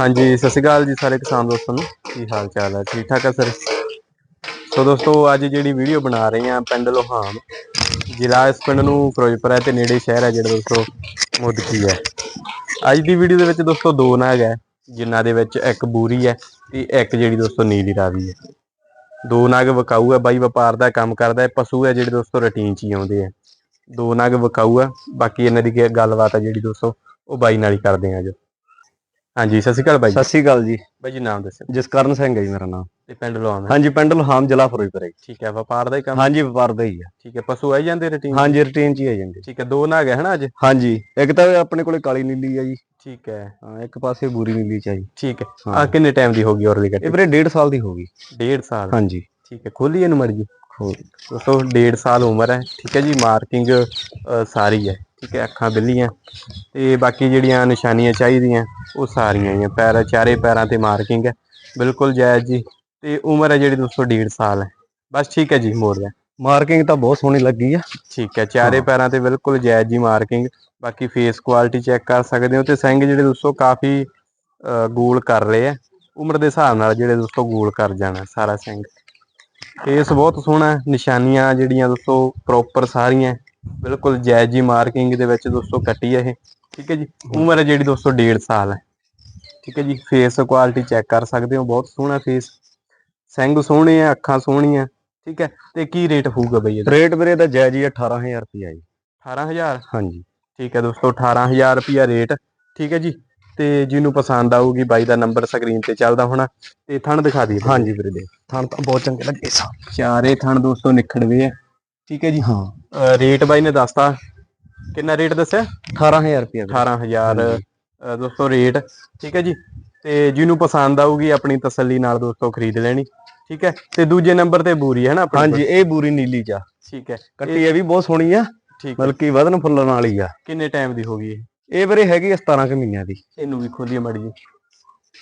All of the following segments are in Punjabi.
ਹਾਂਜੀ, ਸਤਿ ਸ਼੍ਰੀ ਅਕਾਲ ਜੀ ਸਾਰੇ ਕਿਸਾਨ ਦੋਸਤਾਂ ਨੂੰ। ਕੀ ਹਾਲ ਚਾਲ ਹੈ ਠੀਕ ਠਾਕ ਹੈ ਸਰ? ਸੋ ਦੋਸਤੋ, ਅੱਜ ਜਿਹੜੀ ਵੀਡੀਓ ਬਣਾ ਰਹੇ ਹਾਂ ਪਿੰਡ ਲੋਹਾਮ ਜ਼ਿਲ੍ਹਾ ਇਸ ਪਿੰਡ ਨੂੰ ਫਿਰੋਜ਼ਪੁਰ ਹੈ ਤੇ ਨੇੜੇ ਸ਼ਹਿਰ ਹੈ ਜਿਹੜਾ ਦੋਸਤੋ, ਮੁੱਦਕੀ ਹੈ। ਅੱਜ ਦੀ ਵੀਡੀਓ ਦੇ ਵਿੱਚ ਦੋਸਤੋ ਦੋ ਨਾਗ ਹੈ, ਜਿਨ੍ਹਾਂ ਦੇ ਵਿੱਚ ਇੱਕ ਬੂਰੀ ਹੈ ਤੇ ਇੱਕ ਜਿਹੜੀ ਦੋਸਤੋ ਨੀਲੀ ਰਾਵੀ ਹੈ। ਦੋ ਨਾਗ ਵਿਕਾਊ ਹੈ, ਬਾਈ ਵਪਾਰ ਦਾ ਕੰਮ ਕਰਦਾ ਹੈ, ਪਸ਼ੂ ਹੈ ਜਿਹੜੇ ਦੋਸਤੋ ਰੁਟੀਨ 'ਚ ਹੀ ਆਉਂਦੇ ਆ। ਦੋ ਨਾਗ ਵਿਕਾਊ ਹੈ ਬਾਕੀ ਇਹਨਾਂ ਦੀ ਗੱਲਬਾਤ ਹੈ ਜਿਹੜੀ ਦੋਸਤੋ, ਉਹ ਬਾਈ ਨਾਲ ਹੀ ਕਰਦੇ ਆ ਜੋ ਹਾਂਜੀ ਸਤਿ ਸ਼੍ਰੀ ਅਕਾਲ ਬਾਈ ਸਤਿ ਸ਼੍ਰੀ ਅਕਾਲ ਜੀ। ਬਾਈ ਜੀ ਨਾਮ ਦੱਸੋ ਜਸਕਰਨ ਸਿੰਘ ਹੈ ਜੀ ਮੇਰਾ ਨਾਮ। ਤੇ ਪਿੰਡ ਲੋਆਮ ਹੈ ਹਾਂਜੀ ਪਿੰਡ ਲੋਹਾਮ ਜ਼ਿਲ੍ਹਾ ਫਿਰੋਜ਼ਪੁਰ ਹੈ ਜੀ। ਠੀਕ ਹੈ ਵਪਾਰ ਦਾ ਹੀ ਕੰਮ? ਹਾਂਜੀ ਵਪਾਰ ਦਾ ਹੀ ਆ ਠੀਕ ਹੈ ਪਸ਼ੂ ਆਈ ਜਾਂਦੇ ਰੁਟੀਨ ਹਾਂਜੀ ਰੂਟੀਨ ਚ ਹੀ ਆ ਜਾਂਦੇ ਠੀਕ ਹੈ ਦੋ ਨਾਗ ਹੈ ਹਨਾ ਅੱਜ? ਹਾਂਜੀ ਇੱਕ ਤਾਂ ਆਪਣੇ ਕੋਲੇ ਕਾਲੀ ਨੀਲੀ ਆ ਜੀ। ਠੀਕ ਹੈ। ਹਾਂ ਇੱਕ ਪਾਸੇ ਬੂਰੀ ਨੀਲੀ ਚ ਆ ਜੀ। ਠੀਕ ਹੈ। ਹਾਂ। ਆ ਕਿੰਨੇ ਟਾਈਮ ਦੀ ਹੋ ਗਈ ਔਰਲੀ ਇਹ ਕੱਟੀ ਵੀਰੇ 1.5 ਸਾਲ ਦੀ ਹੋ ਗਈ। ਡੇਢ ਸਾਲ? ਹਾਂਜੀ। ਠੀਕ ਹੈ ਖੋਲੀ ਇਹਨੂੰ ਮਰਜ਼ੀ। ਖੋਲ। ਦੋਸਤੋ ਡੇਢ ਸਾਲ ਉਮਰ ਹੈ। ਠੀਕ ਹੈ ਜੀ ਮਾਰਕਿੰਗ ਸਾਰੀ ਹੈ। ਠੀਕ ਹੈ ਅੱਖਾਂ ਬਿੱਲੀਆਂ ਤੇ ਬਾਕੀ ਜਿਹੜੀਆਂ ਨਿਸ਼ਾਨੀਆਂ ਚਾਹੀਦੀਆਂ ਉਹ ਸਾਰੀਆਂ ਹੀ ਆ। ਪੈਰ ਚਾਰੇ ਪੈਰਾਂ ਤੇ ਮਾਰਕਿੰਗ ਹੈ। ਬਿਲਕੁਲ ਜਾਇਜ਼ ਜੀ। ਤੇ ਉਮਰ ਹੈ ਜਿਹੜੀ ਦੋਸਤੋ ਡੇਢ ਸਾਲ ਹੈ। ਬਸ ਠੀਕ ਹੈ ਜੀ ਮੋੜ ਦਾ ਮਾਰਕਿੰਗ ਤਾਂ ਬਹੁਤ ਸੋਹਣੀ ਲੱਗੀ ਆ। ਠੀਕ ਹੈ ਚਾਰੇ। ਪੈਰਾਂ ਤੇ ਬਿਲਕੁਲ ਜਾਇਜ਼ ਜੀ ਮਾਰਕਿੰਗ ਬਾਕੀ ਫੇਸ ਕੁਆਲਿਟੀ ਚੈੱਕ ਕਰ ਸਕਦੇ ਹੋ ਤੇ ਸਿੰਘ ਜਿਹੜੇ ਦੋਸਤੋ ਕਾਫੀ ਗੋਲ ਕਰ ਰਹੇ ਆ। ਉਮਰ ਦੇ ਹਿਸਾਬ ਨਾਲ ਜਿਹੜੇ ਦੋਸਤੋ ਗੋਲ ਕਰ ਜਾਣਾ ਸਾਰਾ ਸਿੰਘ। ਫੇਸ ਬਹੁਤ ਸੋਹਣਾ ਨਿਸ਼ਾਨੀਆਂ ਜਿਹੜੀਆਂ ਦੋਸਤੋ ਪ੍ਰੋਪਰ ਸਾਰੀਆਂ। ਬਿਲਕੁਲ ਜਾਇਜ਼ ਜੀ ਮਾਰਕਿੰਗ ਦੇ ਵਿੱਚ ਦੋਸਤੋ ਕੱਟੀ ਹੈ ਇਹ। ਠੀਕ ਹੈ ਜੀ? ਉਮਰ ਹੈ ਜਿਹੜੀ ਦੋਸਤੋ 1.5 ਸਾਲ ਹੈ। ਠੀਕ ਹੈ ਜੀ? ਫੇਸ ਕੁਆਲਿਟੀ ਚੈੱਕ ਕਰ ਸਕਦੇ ਹੋ। ਬਹੁਤ ਸੋਹਣਾ ਫੇਸ ਸਿੰਘ ਸੋਹਣੇ ਆ ਅੱਖਾਂ ਸੋਹਣੀਆਂ। ਠੀਕ ਹੈ? ਤੇ ਕੀ ਰੇਟ ਹੋਊਗਾ ਬਈ ਇਹਦਾ? ਰੇਟ ਵੀਰੇ ਦਾ ਜਾਇਜ਼ ਹੀ ਆ 18000 ਰੁਪਇਆ ਜੀ। 18000 ਹਾਂਜੀ। ਠੀਕ ਹੈ ਦੋਸਤੋ 18000 ਰੁਪਿਆ ਰੇਟ ਠੀਕ ਹੈ ਜੀ? ਤੇ ਜਿਹਨੂੰ ਪਸੰਦ ਆਊਗੀ ਬਾਈ ਦਾ ਨੰਬਰ ਸਕਰੀਨ ਤੇ ਚੱਲਦਾ ਹੋਣਾ। ਤੇ ਥਣ ਦਿਖਾ ਦਈਏ। ਹਾਂਜੀ ਵੀਰੇ ਦੇ ਥਣ ਤਾਂ ਬਹੁਤ ਚੰਗੇ ਲੱਗੇ ਸਾ। ਚਾਰੇ ਥਣ ਦੋਸਤੋ ਨਿਖੜਵੇ ਆ। ਠੀਕ ਹੈ ਜੀ ਹਾਂ। ਰੇਟ ਬਾਈ ਨੇ ਦੱਸਤਾ। ਕਿੰਨਾ ਰੇਟ ਦੱਸਿਆ? 18000 ਰੁਪਇਆ ਵੀਰੇ। 18000 ਹਾਂਜੀ। ਅਹ ਦੋਸਤੋ ਰੇਟ ਠੀਕ ਹੈ ਜੀ। ਤੇ ਜਿਹਨੂੰ ਪਸੰਦ ਆਊਗੀ ਆਪਣੀ ਤਸੱਲੀ ਨਾਲ ਦੋਸਤੋ ਖਰੀਦ ਲੈਣੀ ਠੀਕ ਹੈ। ਤੇ ਦੂਜੇ ਨੰਬਰ ਤੇ ਬੂਰੀ ਹੈ ਨਾ ਆਪਣੀ ਹਾਂਜੀ ਇਹ ਬੂਰੀ ਨੀਲੀ ਚ ਆ ਠੀਕ ਹੈ। ਕੱਟੀ ਇਹ ਵੀ ਬਹੁਤ ਸੋਹਣੀ ਆ ਠੀਕ ਹੈ। ਬਲਕਿ ਵਧਨ ਫੁੱਲਣ ਵਾਲੀ ਆ। ਕਿੰਨੇ ਟਾਈਮ ਦੀ ਹੋਗੀ ਇਹ? ਇਹ ਵੀਰੇ ਹੈਗੀ ਆ 17 ਕੁ ਮਹੀਨਿਆਂ ਦੀ। ਇਹਨੂੰ ਵੀ ਖੋਲੀਏ ਮੜੀ ਜੀ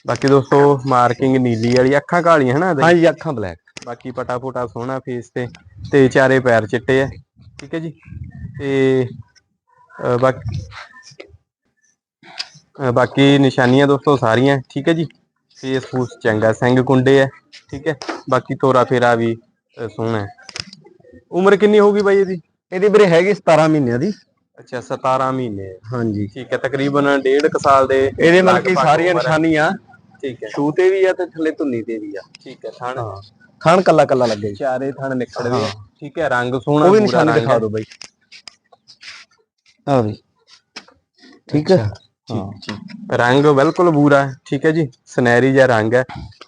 ਬਾਕੀ ਦੋਸਤੋ ਮਾਰਕਿੰਗ ਨੀਲੀ ਵਾਲੀ ਅੱਖਾਂ ਕਾਲੀਆਂ ਹੈ ਨਾ ਇਹਦੇ? ਹਾਂਜੀ ਅੱਖਾਂ ਬਲੈਕ ਬਾਕੀ ਪਟਾ ਪੁਟਾ ਸੋਹਣਾ ਫੇਸ ਤੇ ਤੇ ਚਾਰੇ ਪੈਰ ਚਿੱਟੇ ਆ ਠੀਕ ਹੈ ਜੀ? ਤੇ ਬਾਕੀ ਨਿਸ਼ਾਨੀਆਂ ਦੋਸਤੋ ਸਾਰੀਆਂ ਠੀਕ ਹੈ ਜੀ? ਫੇਸ ਫੂਸ ਚੰਗਾ ਸਿੰਘ ਕੁੰਡੇ ਆ ਠੀਕ ਹੈ? ਬਾਕੀ ਤੋਰਾ ਫੇਰਾ ਵੀ ਸੋਹਣਾ ਉਮਰ ਕਿੰਨੀ ਹੋਊਗੀ ਬਾਈ ਇਹਦੀ? ਇਹਦੀ ਵੀਰੇ ਹੈਗੀ 17 ਮਹੀਨਿਆਂ ਦੀ। ਅੱਛਾ 17 ਮਹੀਨੇ ਹਾਂਜੀ। ਠੀਕ ਹੈ ਤਕਰੀਬਨ ਡੇਢ ਕੁ ਸਾਲ ਦੇ ਇਹਦੇ ਮਤਲਬ ਕਿ ਸਾਰੀਆਂ। ਨਿਸ਼ਾਨੀਆਂ ਠੀਕ ਹੈ। ਸੂ ਤੇ ਵੀ ਆ ਤੇ ਥੱਲੇ ਧੁੰਨੀ ਤੇ ਵੀ ਆ। ਠੀਕ ਹੈ ਥਣ। ਹਾਂ ਥਣ ਕੱਲਾ ਕੱਲਾ ਲੱਗੇ। ਜੀ। ਚਾਰੇ ਥਣ ਨਿਕਲਦੇ ਆ। ਹਾਂ। ਠੀਕ ਹੈ ਰੰਗ ਸੋਹਣਾ ਉਹ ਵੀ ਨਿਸ਼ਾਨੀ ਰੰਗ ਦਿਖਾ ਹੈ। ਦਿਓ ਬਾਈ। ਆ ਵੀ। ਠੀਕ ਹੈ। ਹਾਂ ਠੀਕ ਠੀਕ। ਰੰਗ ਬਿਲਕੁਲ ਬੂਰਾ ਹੈ। ਠੀਕ ਹੈ ਜੀ। ਸੁਨਹਿਰੀ ਜਿਹਾ ਰੰਗ ਹੈ।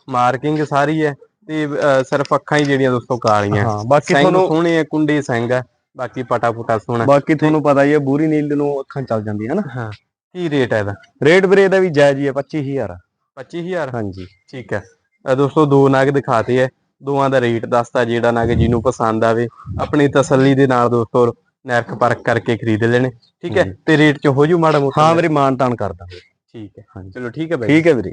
ਮਾਰਕਿੰਗ ਸਾਰੀ ਹੈ। ਤੇ ਅਹ, ਸਿਰਫ ਅੱਖਾਂ ਹੀ ਜਿਹੜੀਆਂ ਦੋਸਤੋ ਕਾਲੀਆਂ। ਹਾਂ ਬਾਕੀ ਸਿੰਘ ਤੁਹਾਨੂੰ ਸੋਹਣੇ ਆ ਕੁੰਡੇ ਸਿੰਘ ਹੈ। ਬਾਕੀ ਪਟਾ ਪੁਟਾ ਸੋਹਣਾ ਬਾਕੀ ਤੁਹਾਨੂੰ ਪਤਾ ਹੀ ਹੈ ਬੂਰੀ ਨੀਲ ਨੂੰ ਅੱਖਾਂ ਚੱਲ ਜਾਂਦੀਆਂ ਨਾ। ਹਾਂ। ਕੀ ਰੇਟ ਹੈ ਇਹਦਾ? ਰੇਟ ਵੀਰੇ ਇਹਦਾ ਵੀ ਜਾਇਜ਼ ਹੀ ਹੈ 25000 25000 ਹਾਂਜੀ। ਠੀਕ ਹੈ। ਅਹ, ਦੋਸਤੋ ਦੋ ਨਗ ਦਿਖਾਤੇ ਹੈ। ਦੋਵਾਂ ਦਾ ਰੇਟ ਦੱਸਤਾ ਜਿਹੜਾ ਨਗ ਜਿਹਨੂੰ ਪਸੰਦ ਆਵੇ ਆਪਣੀ ਤਸੱਲੀ ਦੇ ਨਾਲ ਦੋਸਤੋ ਨਰਕ ਪਰਖ ਕਰਕੇ ਖਰੀਦ ਲੈਣੇ ਠੀਕ ਹੈ। ਤੇ ਰੇਟ ਚ ਹੋ ਜੂ ਮਾੜਾ ਮੋਟਾ ਹਾਂ ਵੀਰੇ ਮਾਨ ਤਾਨ ਕਰਦਾ ਠੀਕ ਹੈ ਚਲੋ ਠੀਕ ਹੈ ਬਾਈ ਠੀਕ ਹੈ ਵੀਰੇ।